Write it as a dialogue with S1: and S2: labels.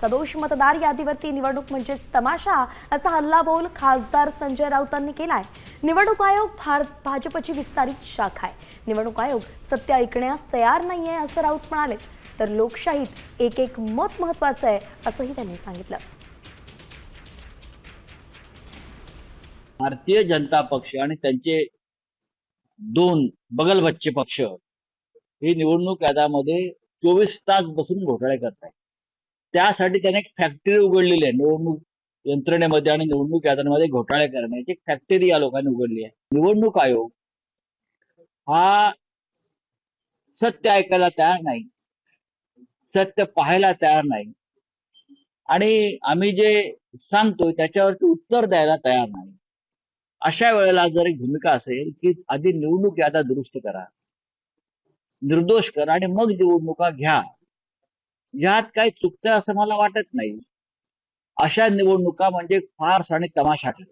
S1: सदोष मतदार यादीवरती निवडणूक म्हणजेच तमाशा असा हल्लाबोल खासदार संजय राऊतांनी केलाय. निवडणूक आयोग भार भाजपची विस्तारित शाखा आहे. निवडणूक आयोग सत्य ऐकण्यास तयार नाहीये असं राऊत म्हणाले. तर लोकशाहीत एक एक मत महत्वाचं आहे असंही त्यांनी सांगितलं.
S2: भारतीय जनता पक्ष आणि त्यांचे दोन बगलबच्चे पक्ष हे निवडणूक यादामध्ये चोवीस तास बसून घोटाळे करत आहेत त्यासाठी त्याने एक फॅक्टरी उघडलेली आहे. निवडणूक यंत्रणेमध्ये आणि निवडणूक आयोगामध्ये घोटाळे करण्याची एक फॅक्टरी या लोकांनी उघडली आहे. निवडणूक आयोग हा सत्य ऐकायला तयार नाही. सत्य पाहायला तयार नाही. आणि आम्ही जे सांगतोय त्याच्यावरती उत्तर द्यायला तयार नाही. अशा वेळेला जर एक भूमिका असेल की आधी निवडणूक यादा दुरुस्त करा निर्दोष करा आणि मग निवडणुका घ्या. यात काही चुकतं असं मला वाटत नाही. अशा निवडणुका म्हणजे फार्स आणि तमाशा ठरतात.